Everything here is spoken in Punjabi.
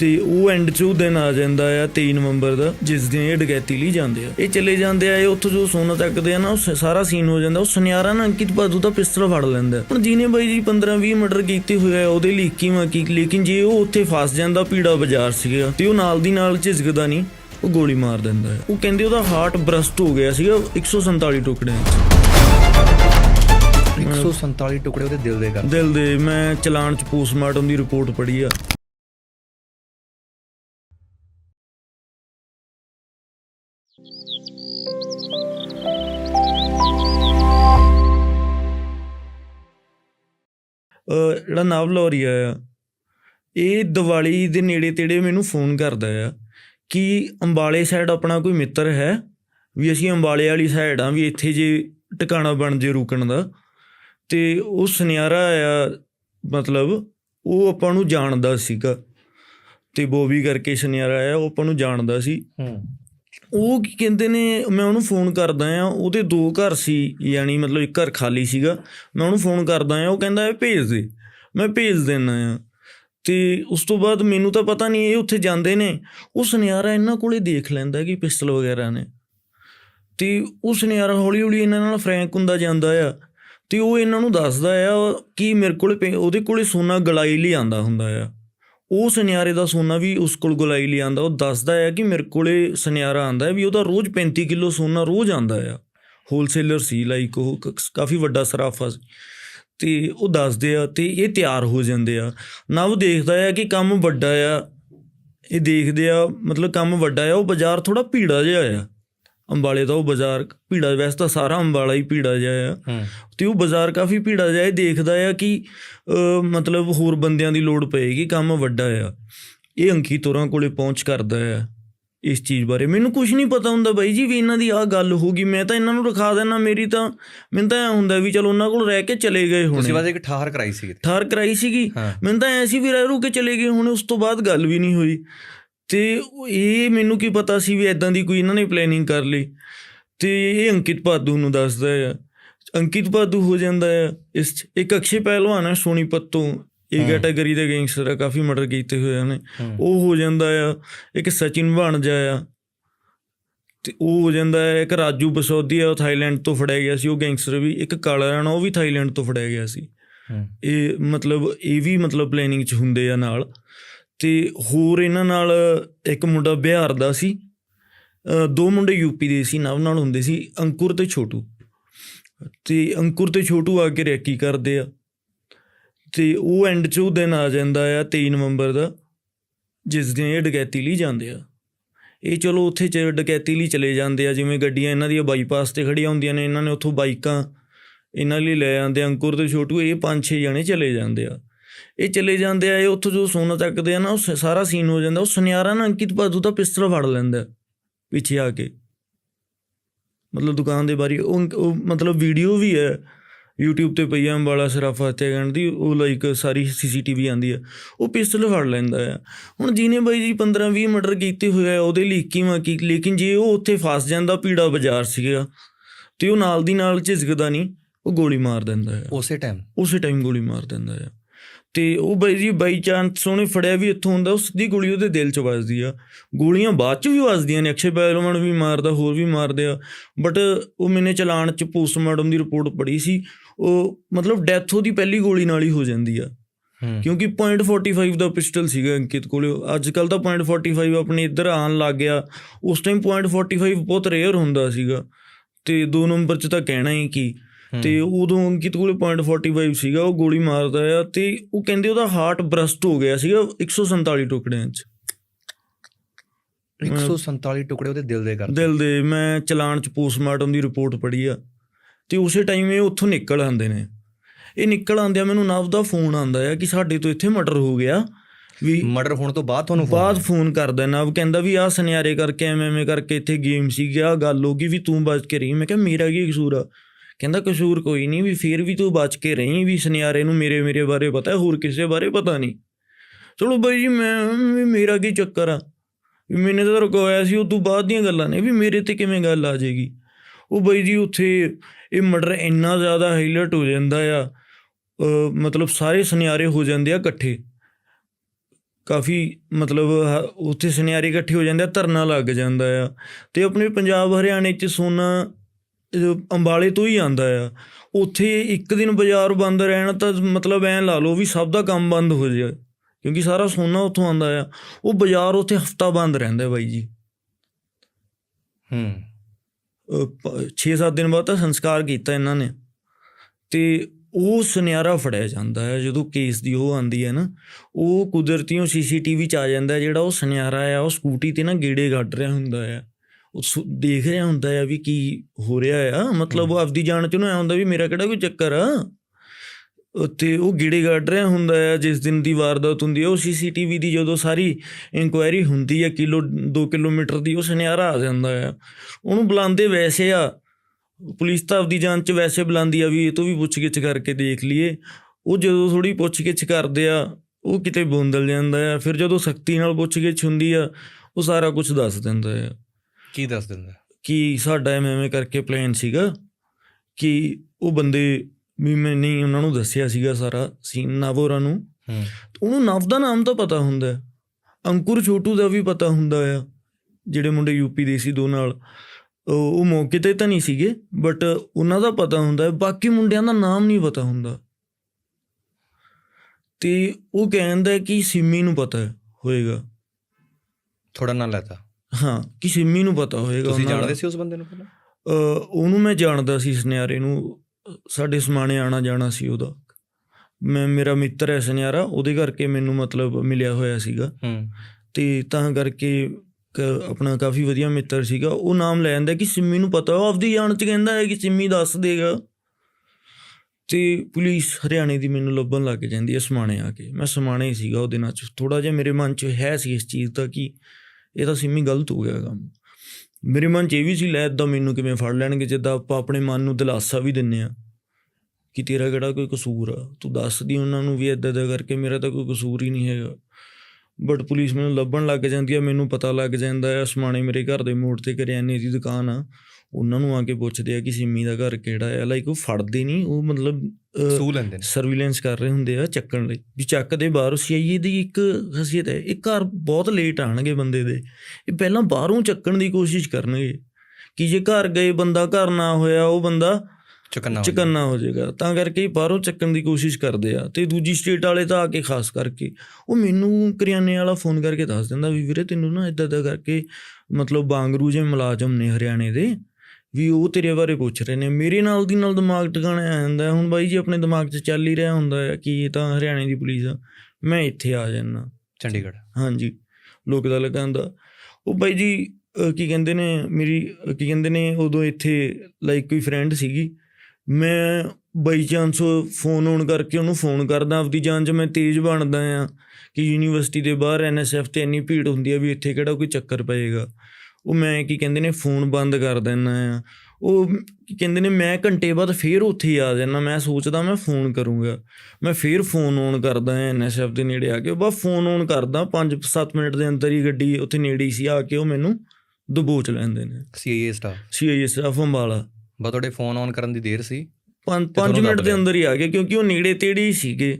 ਤੇ ਉਹ ਐਂਡ 'ਚ ਉਹ ਦਿਨ ਆ ਜਾਂਦਾ ਆ 23 ਨਵੰਬਰ ਦਾ ਜਿਸ ਦਿਨ ਇਹ ਡਕੈਤੀ ਲਈ ਜਾਂਦੇ ਆ। ਇਹ ਚਲੇ ਜਾਂਦੇ ਆ ਇਹ ਉੱਥੋਂ ਜੋ ਸੋਨਾ ਚੱਕਦੇ ਆ ਨਾ ਉਹ ਸਾਰਾ ਸੀਨ ਹੋ ਜਾਂਦਾ ਉਹ ਸੁਨਿਆਰਾ ਨਾ ਅੰਕਿਤ ਬਾਦੂ ਦਾ ਪਿਸਤਲ ਫੜ ਲੈਂਦਾ। ਹੁਣ ਜਿਹਨੇ ਬਾਈ ਜੀ 15 20 ਮਰਡਰ ਕੀਤੇ ਹੋਏ ਆ ਉਹਦੇ ਲਈ ਕੀ ਕੀ ਲੇਕਿਨ ਜੇ ਉਹ ਉੱਥੇ ਫਸ ਜਾਂਦਾ ਪੀੜਾ ਬਾਜ਼ਾਰ ਸੀਗਾ ਤੇ ਉਹ ਨਾਲ ਦੀ ਨਾਲ ਝਿਜਕਦਾ ਨਹੀਂ ਉਹ ਗੋਲੀ ਮਾਰ ਦਿੰਦਾ ਹੈ ਉਹ ਕਹਿੰਦੇ ਉਹਦਾ ਹਾਰਟ ਬਰਸਟ ਹੋ ਗਿਆ ਸੀਗਾ 147 ਟੁਕੜਿਆਂ 'ਚ। 147 ਟੁਕੜੇ ਉਹਦੇ ਦਿਲ ਦੇ ਕਰ। ਦਿਲ ਦੇ ਮੈਂ ਚਲਾਨ 'ਚ ਪੋਸਟਮਾਰਟਮ ਦੀ ਰਿਪੋਰਟ ਪੜ੍ਹੀ ਆ। ਜਿਹੜਾ ਨਵ ਲੋਰੀਆ ਆ, ਇਹ ਦੀਵਾਲੀ ਦੇ ਨੇੜੇ ਤੇੜੇ ਮੈਨੂੰ ਫੋਨ ਕਰਦਾ ਆ ਕਿ ਅੰਬਾਲੇ ਸਾਈਡ ਆਪਣਾ ਕੋਈ ਮਿੱਤਰ ਹੈ? ਵੀ ਅਸੀਂ ਅੰਬਾਲੇ ਵਾਲੀ ਸਾਈਡ ਆ, ਵੀ ਇੱਥੇ ਜੇ ਟਿਕਾਣਾ ਬਣ ਜੇ ਰੁਕਣ ਦਾ। ਤੇ ਉਹ ਸੁਨਿਆਰਾ ਆ, ਮਤਲਬ ਉਹ ਆਪਾਂ ਨੂੰ ਜਾਣਦਾ ਸੀਗਾ। ਤੇ ਬੋਬੀ ਕਰਕੇ ਸੁਨਿਆਰਾ ਆ, ਉਹ ਆਪਾਂ ਨੂੰ ਜਾਣਦਾ ਸੀ। ਉਹ ਕੀ ਕਹਿੰਦੇ ਨੇ, ਮੈਂ ਉਹਨੂੰ ਫੋਨ ਕਰਦਾ ਆ ਉਹਦੇ ਦੋ ਘਰ ਸੀ, ਯਾਨੀ ਮਤਲਬ ਇੱਕ ਘਰ ਖਾਲੀ ਸੀਗਾ। ਮੈਂ ਉਹਨੂੰ ਫੋਨ ਕਰਦਾ ਆ ਉਹ ਕਹਿੰਦਾ ਇਹ ਭੇਜ ਦੇ, ਮੈਂ ਭੇਜ ਦਿੰਦਾ ਆ ਤੇ ਉਸ ਤੋਂ ਬਾਅਦ ਮੈਨੂੰ ਤਾਂ ਪਤਾ ਨਹੀਂ ਇਹ ਉੱਥੇ ਜਾਂਦੇ ਨੇ। ਉਹ ਸੁਨਿਆਰਾ ਇਹਨਾਂ ਕੋਲੇ ਦੇਖ ਲੈਂਦਾ ਕਿ ਪਿਸਟਲ ਵਗੈਰਾ ਨੇ। ਤੇ ਉਹ ਸੁਨਿਆਰਾ ਹੌਲੀ ਹੌਲੀ ਇਹਨਾਂ ਨਾਲ ਫਰੈਂਕ ਹੁੰਦਾ ਜਾਂਦਾ ਆ। ਤੇ ਉਹ ਇਹਨਾਂ ਨੂੰ ਦੱਸਦਾ ਆ, ਕਿ ਮੇਰੇ ਕੋਲੇ ਪੈ- ਉਹਦੇ ਕੋਲੇ ਸੋਨਾ ਗਲਾਈ ਲਈ ਆਂਦਾ ਹੁੰਦਾ ਆ। ਉਹ ਸੁਨਿਆਰੇ ਦਾ ਸੋਨਾ ਵੀ ਉਸ ਕੋਲ ਗੁਲਾਈ ਲਈ ਆਂਦਾ, ਉਹ ਦੱਸਦਾ ਆ ਕਿ ਮੇਰੇ ਕੋਲੇ ਸੁਨਿਆਰਾ ਆਂਦਾ ਵੀ ਉਹਦਾ ਰੋਜ਼ 35 ਕਿਲੋ ਸੋਨਾ ਰੋਜ਼ ਆਂਦਾ ਆ। ਹੋਲਸੇਲਰ ਸੀ ਲਾਈਕ ਉਹ ਕ- ਕਾਫੀ ਵੱਡਾ ਸਰਾਫਾ ਸੀ। ਤੇ ਉਹ ਦੱਸਦੇ ਆ ਤੇ ਇਹ ਤਿਆਰ ਹੋ ਜਾਂਦੇ ਆ। ਨਵ ਦੇਖਦਾ ਆ ਕਿ ਕੰਮ ਵੱਡਾ ਆ। ਇਹ ਦੇਖਦੇ ਆ, ਮਤਲਬ ਕੰਮ ਵੱਡਾ ਆ, ਉਹ ਬਾਜ਼ਾਰ ਥੋੜਾ ਭੀੜਾ ਜਿਹਾ ਆ। ਅੰਬਾਲੇ ਦਾ ਉਹ ਬਾਜ਼ਾਰ ਭੀੜਾ ਵੈਸੇ ਤਾਂ ਸਾਰਾ ਅੰਬਾਲਾ ਹੀ ਭੀੜਾ ਜਿਹਾ ਆ। ਹੂੰ। ਤੇ ਉਹ ਬਾਜ਼ਾਰ ਕਾਫੀ ਭੀੜਾ ਜਿਹਾ ਇਹ ਦੇਖਦਾ ਆ ਕਿ ਮਤਲਬ ਹੋਰ ਬੰਦਿਆਂ ਦੀ ਲੋੜ ਪਏਗੀ ਕੰਮ ਵੱਡਾ ਆ। ਇਹ ਅੰਕਿਤ ਹੋਰਾਂ ਕੋਲੇ ਪਹੁੰਚ ਕਰਦਾ ਆ ਇਸ ਚੀਜ਼ ਬਾਰੇ। ਮੈਨੂੰ ਕੁਝ ਨਹੀਂ ਪਤਾ ਹੁੰਦਾ ਬਾਈ ਜੀ ਵੀ ਇਹਨਾਂ ਦੀ ਆਹ ਗੱਲ ਹੋਗੀ ਮੈਂ ਤਾਂ ਇਹਨਾਂ ਨੂੰ ਰਖਾ ਦੇਣਾ ਮੇਰੀ ਤਾਂ ਮੈਨੂੰ ਤਾਂ ਐ ਹੁੰਦਾ ਵੀ ਚਲ ਉਹਨਾਂ ਕੋਲ ਰਹਿ ਕੇ ਚਲੇ ਗਏ ਤੁਸੀਂ ਹੋਣੇ ਬਾਅਦ ਇੱਕ ਠਾਹਰ ਕਰਾਈ ਸੀ ਠਾਰ ਕਰਾਈ ਸੀਗੀ। ਹਾਂ। ਮੈਨੂੰ ਤਾਂ ਐਸੀ ਵੀ ਰਹਿ ਰੂ ਕੇ ਚਲੇ ਗਏ ਹੁਣ ਉਸ ਤੋਂ ਬਾਅਦ ਗੱਲ ਵੀ ਨਹੀਂ ਹੋਈ। ਤੇ ਇਹ ਮੈਨੂੰ ਕੀ ਪਤਾ ਸੀ ਵੀ ਐਦਾਂ ਦੀ ਕੋਈ ਇਹਨਾਂ ਨੇ ਪਲੈਨਿੰਗ ਕਰ ਲਈ। ਤੇ ਇਹ ਅੰਕਿਤ ਪਾਦੂ ਨੂੰ ਦੱਸਦਾ ਆ। ਅੰਕਿਤ ਪਾਦੂ ਹੋ ਜਾਂਦਾ ਆ। ਇਸ। ਇੱਕ ਅਕਸ਼ੇ ਪਹਿਲਵਾਨ ਆ ਸੋਨੀਪਤ ਤੋਂ ਇਹ। ਕੈਟਾਗਰੀ ਦੇ ਗੈਂਗਸਟਰ ਆ ਕਾਫੀ ਮਰਡਰ ਕੀਤੇ ਹੋਏ ਨੇ। ਉਹ ਹੋ ਜਾਂਦਾ ਆ ਇੱਕ ਸਚਿਨ ਬਣ ਆ। ਤੇ ਉਹ ਹੋ ਜਾਂਦਾ ਹੈ ਇੱਕ ਰਾਜੂ ਬਸੋਦੀ ਆ ਉਹ ਥਾਈਲੈਂਡ ਤੋਂ ਫੜਿਆ ਗਿਆ ਸੀ। ਉਹ ਗੈਂਗਸਟਰ ਵੀ ਇੱਕ ਕਾਲਾ ਰਾਣਾ ਉਹ ਵੀ ਥਾਈਲੈਂਡ ਤੋਂ ਫੜਿਆ ਗਿਆ ਸੀ। ਇਹ ਮਤਲਬ ਇਹ ਵੀ ਮਤਲਬ ਪਲੈਨਿੰਗ ਚ ਹੁੰਦੇ ਆ ਨਾਲ। ਤੇ ਹੋਰ ਇਹਨਾਂ ਨਾਲ ਇੱਕ ਮੁੰਡਾ ਬਿਹਾਰ ਦਾ ਸੀ ਦੋ ਮੁੰਡੇ ਯੂਪੀ ਦੇ ਸੀ, ਨਵ ਨਾਲ ਹੁੰਦੇ ਸੀ, ਅੰਕੁਰ ਤੇ ਛੋਟੂ। ਤੇ ਅੰਕੁਰ ਤੇ ਛੋਟੂ ਆ ਕੇ ਰੈਕੀ ਕਰਦੇ ਆ। ਤੇ ਉਹ ਐਂਡ 'ਚ ਉਹ ਦਿਨ ਆ ਜਾਂਦਾ ਆ 23 ਨਵੰਬਰ ਦਾ, ਜਿਸ ਦਿਨ ਇਹ ਡਕੈਤੀ ਲਈ ਜਾਂਦੇ ਆ। ਇਹ ਚਲੋ ਉੱਥੇ ਚ ਡਕੈਤੀ ਲਈ ਚਲੇ ਜਾਂਦੇ ਆ, ਜਿਵੇਂ ਗੱਡੀਆਂ ਇਹਨਾਂ ਦੀਆਂ ਬਾਈਪਾਸ ਤੇ ਖੜੀਆਂ ਹੁੰਦੀਆਂ ਨੇ, ਇਹਨਾਂ ਨੇ ਉੱਥੋਂ ਬਾਈਕਾਂ ਇਹਨਾਂ ਲਈ ਲੈ ਆਉਂਦੇ ਅੰਕੁਰ ਤੇ ਛੋਟੂ ਇਹ ਪੰਜ ਛੇ ਜਣੇ ਚਲੇ ਜਾਂਦੇ ਆ। ਇਹ ਚਲੇ ਜਾਂਦੇ ਆ ਇਹ ਉੱਥੋਂ ਜੋ ਸੋਨਾ ਚੱਕਦੇ ਆ ਨਾ ਉਹ ਸਾਰਾ ਸੀਨ ਹੋ ਜਾਂਦਾ। ਉਹ ਸੁਨਿਆਰਾ ਨਾ ਅੰਕਿਤ ਬਾਦੂ ਦਾ ਪਿਸਤਲ ਫੜ ਲੈਂਦਾ ਪਿੱਛੇ ਆ ਕੇ। ਮਤਲਬ ਦੁਕਾਨ ਦੇ ਬਾਰੀ ਉਹ ਮਤਲਬ ਵੀਡੀਓ ਵੀ ਹੈ YouTube ਤੇ ਪਈ ਆ ਅੰਬਾਲਾ ਸਰਾਫਾ ਹੱਤਿਆਕਾਂਡ ਦੀ ਉਹ ਲਾਈਕ ਸਾਰੀ ਸੀਸੀਟੀਵੀ ਆਂਦੀ ਆ। ਉਹ ਪਿਸਤਲ ਫੜ ਲੈਂਦਾ ਆ। ਹੁਣ ਜਿਹਨੇ ਬਾਈ ਜੀ 15 20 ਮਰਡਰ ਕੀਤੇ ਹੋਏ ਆ ਉਹਦੇ ਲਈ ਕੀ ਕੀ ਲੇਕਿਨ ਜੇ ਉਹ ਉੱਥੇ ਫਸ ਜਾਂਦਾ ਪੀੜਾ ਬਾਜ਼ਾਰ ਸੀਗਾ ਤੇ ਉਹ ਨਾਲ ਦੀ ਨਾਲ ਝਿਜਕਦਾ ਨਹੀਂ ਉਹ ਗੋਲੀ ਮਾਰ ਦਿੰਦਾ ਆ। ਉਸੇ ਟਾਈਮ ਉਸੇ ਟਾਈਮ ਗੋਲੀ ਮਾਰ ਦਿੰਦਾ ਆ। ਤੇ ਉਹ ਬਾਈ ਜੀ ਬਾਈ ਚਾਂਸ ਉਹਨੇ ਫੜਿਆ ਵੀ ਇੱਥੋਂ ਹੁੰਦਾ ਉਹ ਸਿੱਧੀ ਗੋਲੀ ਉਹਦੇ ਦਿਲ 'ਚ ਵੱਜਦੀ ਆ। ਗੋਲੀਆਂ ਬਾਅਦ 'ਚ ਵੀ ਵੱਜਦੀਆਂ ਨੇ ਅਕਸ਼ੇ ਪਹਿਲਵਾਨ ਵੀ ਮਾਰਦਾ ਹੋਰ ਵੀ ਮਾਰਦੇ ਆ। ਬਟ ਉਹ ਮੈਨੇ ਚਲਾਨ 'ਚ ਪੋਸਟਮਾਰਟਮ ਦੀ ਰਿਪੋਰਟ ਪੜ੍ਹੀ ਸੀ ਉਹ ਮਤਲਬ ਡੈਥ ਉਹਦੀ ਪਹਿਲੀ ਗੋਲੀ ਨਾਲ ਹੀ ਹੋ ਜਾਂਦੀ ਆ। ਕਿਉਂਕਿ .45 ਦਾ ਪਿਸਟਲ ਸੀਗਾ ਅੰਕਿਤ ਕੋਲੇ ਅੱਜ ਕੱਲ ਤਾਂ .45 ਆਪਣੇ ਇੱਧਰ ਆਉਣ ਲੱਗ ਗਿਆ। ਉਸ ਟਾਈਮ .45 ਬਹੁਤ ਰੇਅਰ ਹੁੰਦਾ ਸੀਗਾ ਤੇ ਦੋ ਨੰਬਰ 'ਚ ਤਾਂ ਕਹਿਣਾ ਹੀ ਕੀ। ਤੇ ਉਦੋਂ ਅੰਕਿਤ ਕੋਲੇ .45 ਸੀਗਾ ਉਹ ਗੋਲੀ ਮਾਰਦਾ ਆ ਤੇ ਉਹ ਕਹਿੰਦੇ ਉਹਦਾ ਹਾਰਟ ਬਰਸਟ ਹੋ ਗਿਆ ਸੀਗਾ 147 ਟੁਕੜਿਆਂ 'ਚ। 147 ਟੁਕੜੇ ਉਹਦੇ ਦਿਲ ਦੇ ਕਰ ਦਿਲ ਦੇ ਮੈਂ ਚਲਾਨ 'ਚ ਪੋਸਟਮਾਰਟਮ ਦੀ ਰਿਪੋਰਟ ਪੜ੍ਹੀ ਆ। ਤੇ ਉਸੇ ਟਾਈਮ ਇਹ ਉੱਥੋਂ ਨਿਕਲ ਆਉਂਦੇ ਨੇ। ਇਹ ਨਿਕਲ ਆਉਂਦਿਆਂ ਮੈਨੂੰ ਨਵ ਦਾ ਫੋਨ ਆਉਂਦਾ ਆ ਕਿ ਸਾਡੇ ਤੋਂ ਇੱਥੇ ਮਰਡਰ ਹੋ ਗਿਆ। ਵੀ ਮਰਡਰ ਹੋਣ ਤੋਂ ਬਾਅਦ ਤੁਹਾਨੂੰ ਬਾਅਦ ਫੋਨ ਕਰਦਾ ਨਵ ਕਹਿੰਦਾ ਵੀ ਆਹ ਸੁਨਿਆਰੇ ਕਰਕੇ ਐਵੇਂ ਐਵੇਂ ਕਰਕੇ ਇੱਥੇ ਗੇਮ ਸੀ ਗਿਆ ਗੱਲ ਹੋ ਗਈ ਵੀ ਤੂੰ ਬਚ ਕੇ ਰਹੀ। ਮੈਂ ਕਿਹਾ ਮੇਰਾ ਕੀ ਕਸੂਰ ਆ? ਕਹਿੰਦਾ ਕਸੂਰ ਕੋਈ ਨਹੀਂ, ਵੀ ਫੇਰ ਵੀ ਤੂੰ ਬਚ ਕੇ ਰਹੀ, ਵੀ ਸੁਨਿਆਰੇ ਨੂੰ ਮੇਰੇ ਮੇਰੇ ਬਾਰੇ ਪਤਾ, ਹੋਰ ਕਿਸੇ ਬਾਰੇ ਪਤਾ ਨਹੀਂ। ਚਲੋ ਬਾਈ ਜੀ, ਮੈਂ ਵੀ ਮੇਰਾ ਕੀ ਚੱਕਰ ਆ? ਵੀ ਮੈਨੇ ਤਾਂ ਰੁਕਵਾਇਆ ਸੀ, ਉਹ ਤੋਂ ਬਾਅਦ ਦੀਆਂ ਗੱਲਾਂ ਨੇ, ਵੀ ਮੇਰੇ ਤੇ ਕਿਵੇਂ ਗੱਲ ਆ ਜਾਏਗੀ? ਉਹ ਬਾਈ ਜੀ, ਉੱਥੇ ਇਹ ਮਰਡਰ ਇੰਨਾ ਜ਼ਿਆਦਾ ਹਾਈਲਾਈਟ ਹੋ ਜਾਂਦਾ ਆ ਮਤਲਬ ਸਾਰੇ ਸੁਨਿਆਰੇ ਹੋ ਜਾਂਦੇ ਆ ਇਕੱਠੇ। ਕਾਫੀ ਮਤਲਬ ਉੱਥੇ ਸੁਨਿਆਰੇ ਇਕੱਠੇ ਹੋ ਜਾਂਦੇ ਆ, ਧਰਨਾ ਲੱਗ ਜਾਂਦਾ ਆ। ਤੇ ਆਪਣੇ ਪੰਜਾਬ, ਹਰਿਆਣੇ 'ਚ ਸੋਨਾ ਅੰਬਾਲੇ ਤੋਂ ਹੀ ਆਂਦਾ ਆ। ਉੱਥੇ ਇੱਕ ਦਿਨ ਬਾਜ਼ਾਰ ਬੰਦ ਰਹਿਣ ਤਾਂ ਮਤਲਬ ਐਂ ਲਾ ਲਓ ਵੀ ਸਭ ਦਾ ਕੰਮ ਬੰਦ ਹੋ ਜਾਏ ਕਿਉਂਕਿ ਸਾਰਾ ਸੋਨਾ ਉੱਥੋਂ ਆਂਦਾ ਆ। ਉਹ ਬਾਜ਼ਾਰ ਉੱਥੇ ਹਫਤਾ ਬੰਦ ਰਹਿੰਦਾ ਬਾਈ ਜੀ। ਹੂੰ। 6-7 ਦਿਨ ਬਾਅਦ ਤਾਂ ਸੰਸਕਾਰ ਕੀਤਾ ਇਹਨਾਂ ਨੇ। ਤੇ ਉਹ ਸੁਨਿਆਰਾ ਫੜਿਆ ਜਾਂਦਾ ਹੈ ਜਦੋਂ ਕੇਸ ਦੀ ਉਹ ਆਂਦੀ ਹੈ ਨਾ ਉਹ ਕੁਦਰਤੀਓ ਸੀਸੀਟੀਵੀ ਚ ਆ ਜਾਂਦਾ ਜਿਹੜਾ ਉਹ ਸੁਨਿਆਰਾ ਆ ਉਹ ਸਕੂਟੀ ਤੇ ਨਾ ਗੇੜੇ ਕੱਢ ਰਿਹਾ ਹੁੰਦਾ ਹੈ ਉਹ ਦੇਖ ਰਿਹਾ ਹੁੰਦਾ ਹੈ ਵੀ ਕੀ ਹੋ ਰਿਹਾ ਆ। ਮਤਲਬ ਉਹ ਆਪਦੀ ਜਾਨ ਚ ਨੂੰ ਐ ਹੁੰਦਾ ਵੀ ਮੇਰਾ ਕਿਹੜਾ ਕੋਈ ਚੱਕਰ ਆ? ਤੇ ਉਹ ਗੇੜੇ ਕੱਢ ਰਿਹਾ ਹੁੰਦਾ ਹੈ ਜਿਸ ਦਿਨ ਦੀ ਵਾਰਦਾਤ ਹੁੰਦੀ ਹੈ ਉਹ ਸੀਸੀਟੀਵੀ ਦੀ ਜਦੋਂ ਸਾਰੀ ਇਨਕੁਆਇਰੀ ਹੁੰਦੀ ਹੈ ਕਿਲੋ 2 ਕਿਲੋਮੀਟਰ ਦੀ ਉਹ ਸੁਨਿਆਰਾ ਆ ਜਾਂਦਾ ਹੈ ਉਹਨੂੰ ਬੁਲਾਉਂਦੇ ਵੈਸੇ ਆ। ਪੁਲਿਸ ਤਾਂ ਆਪਦੀ ਜਾਂਚ ਚ ਵੈਸੇ ਬੁਲਾਉਂਦੀ ਆ ਵੀ ਇਹ ਤੋਂ ਵੀ ਪੁੱਛਗਿੱਛ ਕਰਕੇ ਦੇਖ ਲਈਏ। ਉਹ ਜਦੋਂ ਥੋੜੀ ਪੁੱਛਗਿੱਛ ਕਰਦੇ ਆ ਉਹ ਕਿਤੇ ਬੋਂਦਲ ਜਾਂਦਾ ਆ। ਫਿਰ ਜਦੋਂ ਸਖਤੀ ਨਾਲ ਪੁੱਛਗਿੱਛ ਹੁੰਦੀ ਆ ਉਹ ਸਾਰਾ ਕੁਝ ਦੱਸ ਦਿੰਦਾ ਆ। ਕੀ ਦੱਸ ਦਿੰਦਾ? ਕਿ ਸਾਡਾ ਐਵੇਂ ਐਵੇਂ ਕਰਕੇ ਪਲਾਨ ਸੀਗਾ ਕਿ ਉਹ ਬੰਦੇ ਵੀ ਮੈਂ ਨਹੀਂ ਉਹਨਾਂ ਨੂੰ ਦੱਸਿਆ ਸੀਗਾ ਸਾਰਾ ਸੀਨ ਨਵੋਰਾਂ ਨੂੰ। ਹੂੰ। ਉਹਨੂੰ ਨਵ ਦਾ ਨਾਮ ਤਾਂ ਪਤਾ ਹੁੰਦਾ ਹੈ। ਅੰਕੁਰ ਛੋਟੂ ਦਾ ਵੀ ਪਤਾ ਹੁੰਦਾ ਆ ਜਿਹੜੇ ਮੁੰਡੇ ਯੂਪੀ ਦੇ ਸੀ ਦੋ ਨਾਲ। ਉਹ ਮੌਕੇ ਤੇ ਤਾਂ ਨਹੀਂ ਸੀਗੇ ਬਟ ਉਹਨਾਂ ਦਾ ਪਤਾ ਹੁੰਦਾ ਹੈ, ਬਾਕੀ ਮੁੰਡਿਆਂ ਦਾ ਨਾਮ ਨਹੀਂ ਪਤਾ ਹੁੰਦਾ। ਤੇ ਉਹ ਕਹਿੰਦਾ ਕਿ ਸਿੰਮੀ ਨੂੰ ਪਤਾ ਹੋਏਗਾ। ਥੋੜਾ ਨਾਂ ਲੈਤਾ। ਹਾਂ ਕਿ ਸਿੰਮੀ ਨੂੰ ਪਤਾ ਹੋਏਗਾ ਤੁਸੀਂ। ਜਾਣਦੇ ਸੀ ਉਸ ਬੰਦੇ ਨੂੰ ਪਹਿਲਾਂ? ਉਹਨੂੰ ਮੈਂ ਜਾਣਦਾ ਸੀ ਸੁਨਿਆਰੇ ਨੂੰ। ਸਾਡੇ ਸਮਾਣੇ ਆਣਾ ਜਾਣਾ ਸੀ ਉਹਦਾ। ਮੈਂ ਮੇਰਾ ਮਿੱਤਰ ਹੈ ਸੁਨਿਆਰਾ ਉਹਦੇ ਕਰਕੇ ਮੈਨੂੰ ਮਤਲਬ ਮਿਲਿਆ ਹੋਇਆ ਸੀਗਾ। ਹੂੰ। ਤੇ ਤਾਂ ਕਰਕੇ ਆਪਣਾ ਕਾਫੀ ਵਧੀਆ ਮਿੱਤਰ ਸੀਗਾ। ਉਹ ਨਾਮ ਲੈ ਜਾਂਦਾ ਕਿ ਸਿੰਮੀ ਨੂੰ ਪਤਾ ਉਹ ਆਪਦੀ ਜਾਣ ਚ ਕਹਿੰਦਾ ਹੈ ਕਿ ਸਿੰਮੀ ਦੱਸ ਦੇਗਾ। ਤੇ ਪੁਲਿਸ ਹਰਿਆਣੇ ਦੀ ਮੈਨੂੰ ਲੱਭਣ ਲੱਗ ਜਾਂਦੀ ਹੈ ਸਮਾਣੇ ਆ ਕੇ। ਮੈਂ ਸਮਾਣੇ ਸੀਗਾ ਉਹ ਦਿਨਾਂ ਚ ਥੋੜਾ ਜਿਹਾ ਮੇਰੇ ਮਨ ਚ ਹੈ ਸੀ ਇਸ ਚੀਜ਼ ਦਾ ਕਿ ਇਹ ਤਾਂ ਸਿੰਮੀ ਗਲਤ ਹੋ ਗਿਆ ਕੰਮ। ਮੇਰੇ ਮਨ ਚ ਇਹ ਵੀ ਸੀ, ਲੈ ਏਦਾਂ ਮੈਨੂੰ ਕਿਵੇਂ ਫੜ ਲੈਣਗੇ, ਜਿੱਦਾਂ ਆਪਾਂ ਆਪਣੇ ਮਨ ਨੂੰ ਦਿਲਾਸਾ ਵੀ ਦਿੰਨੇ ਆ ਕਿ ਤੇਰਾ ਕਿਹੜਾ ਕੋਈ ਕਸੂਰ ਆ। ਤੂੰ ਦੱਸਦੀ ਉਹਨਾਂ ਨੂੰ ਵੀ ਏਦਾਂ ਦਾ ਕਰਕੇ ਮੇਰਾ ਤਾਂ ਕੋਈ ਕਸੂਰ ਹੀ ਨਹੀਂ ਹੈਗਾ। ਬਟ ਪੁਲਿਸ ਮੈਨੂੰ ਲੱਭਣ ਲੱਗ ਜਾਂਦੀ ਆ, ਮੈਨੂੰ ਪਤਾ ਲੱਗ ਜਾਂਦਾ ਆ, ਸਮਾਣੇ ਮੇਰੇ ਘਰ ਦੇ ਮੋੜ ਤੇ ਕਰਿਆਨੇ ਦੀ ਦੁਕਾਨ ਆ। ਉਹਨਾਂ ਨੂੰ ਆ ਕੇ ਪੁੱਛਦੇ ਆ ਕਿ ਸਿੰਮੀ ਦਾ ਘਰ ਕਿਹੜਾ ਹੈ ਲਾਈਕ ਉਹ ਫੜਦੇ ਨਹੀਂ ਉਹ ਮਤਲਬ ਸੂ ਲੈਂਦੇ ਨੇ। ਸਰਵੇਲੈਂਸ ਕਰ ਰਹੇ ਹੁੰਦੇ ਆ ਚੱਕਣ ਲਈ। ਵੀ ਚੱਕਦੇ ਬਾਹਰੋਂ ਸੀਆਈਏ ਦੀ ਇੱਕ ਖਸੀਅਤ ਹੈ ਇਹ ਘਰ ਬਹੁਤ ਲੇਟ ਆਣਗੇ ਬੰਦੇ ਦੇ। ਇਹ ਪਹਿਲਾਂ ਬਾਹਰੋਂ ਚੱਕਣ ਦੀ ਕੋਸ਼ਿਸ਼ ਕਰਨਗੇ ਕਿ ਜੇ ਘਰ ਗਏ ਬੰਦਾ ਘਰ ਨਾ ਹੋਇਆ ਉਹ ਬੰਦਾ ਚੁਕੰਨਾ। ਚਕੰਨਾ ਹੋ ਜਾਏਗਾ। ਤਾਂ ਕਰਕੇ ਬਾਹਰੋਂ ਚੱਕਣ ਦੀ ਕੋਸ਼ਿਸ਼ ਕਰਦੇ ਆ। ਤੇ ਦੂਜੀ ਸਟੇਟ ਵਾਲੇ ਤਾਂ ਆ ਕੇ ਖਾਸ ਕਰਕੇ ਉਹ ਮੈਨੂੰ ਕਰਿਆਨੇ ਵਾਲਾ ਫੋਨ ਕਰਕੇ ਦੱਸ ਦਿੰਦਾ ਵੀ ਵੀਰੇ ਤੈਨੂੰ ਨਾ ਇਦਾਂ ਦਾ ਕਰਕੇ ਮਤਲਬ ਬਾਂਗਰੂ ਜੇ ਮੁਲਾਜ਼ਮ ਨੇ ਹਰਿਆਣੇ ਦੇ ਵੀ ਉਹ ਤੇਰੇ ਬਾਰੇ ਪੁੱਛ ਰਹੇ ਨੇ। ਮੇਰੇ ਨਾਲ ਦੀ ਨਾਲ ਦਿਮਾਗ ਟਿਕਾਣਾ ਆ ਜਾਂਦਾ ਹੁਣ ਬਾਈ ਜੀ ਆਪਣੇ ਦਿਮਾਗ 'ਚ ਚੱਲ ਹੀ ਰਿਹਾ ਹੁੰਦਾ ਹੈ ਕਿ ਇਹ ਤਾਂ ਹਰਿਆਣੇ ਦੀ ਪੁਲਿਸ ਆ। ਮੈਂ ਇੱਥੇ ਆ ਜਾਣਾ ਚੰਡੀਗੜ੍ਹ। ਹਾਂਜੀ। ਲੋਕ ਦਾ ਲੱਗਾ ਹੁੰਦਾ ਉਹ ਬਾਈ ਜੀ ਕੀ ਕਹਿੰਦੇ ਨੇ ਮੇਰੀ ਕੀ ਕਹਿੰਦੇ ਨੇ ਉਦੋਂ ਇੱਥੇ ਲਾਈਕ ਕੋਈ ਫਰੈਂਡ ਸੀਗੀ। ਮੈਂ ਬਾਈ ਚਾਂਸ ਫੋਨ ਔਨ ਕਰਕੇ ਉਹਨੂੰ ਫੋਨ ਕਰਦਾ। ਆਪਦੀ ਜਾਨ 'ਚ ਮੈਂ ਤੇਜ਼ ਬਣਦਾ ਆ ਕਿ ਯੂਨੀਵਰਸਿਟੀ ਦੇ ਬਾਹਰ ਐਨਐਸਐਫ ਤੇ ਇੰਨੀ ਭੀੜ ਹੁੰਦੀ ਆ ਵੀ ਇੱਥੇ ਕਿਹੜਾ ਕੋਈ ਚੱਕਰ ਪਏਗਾ। ਉਹ ਮੈਂ ਕੀ ਕਹਿੰਦੇ ਨੇ ਫੋਨ ਬੰਦ ਕਰ ਦਿੰਦਾ ਆ। ਉਹ ਕਹਿੰਦੇ ਨੇ ਮੈਂ ਘੰਟੇ ਬਾਅਦ ਫੇਰ ਉੱਥੇ ਆ ਜਾਣਾ ਮੈਂ ਸੋਚਦਾ ਮੈਂ ਫੋਨ ਕਰੂੰਗਾ। ਮੈਂ ਫੇਰ ਫੋਨ ਔਨ ਕਰਦਾ ਐਨਐਸਐਫ ਦੇ ਨੇੜੇ ਆ ਕੇ। ਬਸ ਫੋਨ ਔਨ ਕਰਦਾ 5-7 ਮਿੰਟ ਦੇ ਅੰਦਰ ਹੀ ਗੱਡੀ ਉੱਥੇ ਨੇੜੇ ਹੀ ਸੀ ਆ ਕੇ ਉਹ ਮੈਨੂੰ ਦਬੋਚ ਲੈਂਦੇ ਨੇ। CIA staff CIA staff Ambala. ਬਸ ਤੁਹਾਡੇ ਫੋਨ ਆਨ ਕਰਨ ਦੀ ਦੇਰ ਸੀ? 5 ਤੁਹਾਨੂੰ ਮਿੰਟ ਦੇ। ਅੰਦਰ ਹੀ ਆ ਗਏ ਕਿਉਂਕਿ ਉਹ ਨੇੜੇ ਤੇੜੇ ਹੀ ਸੀਗੇ।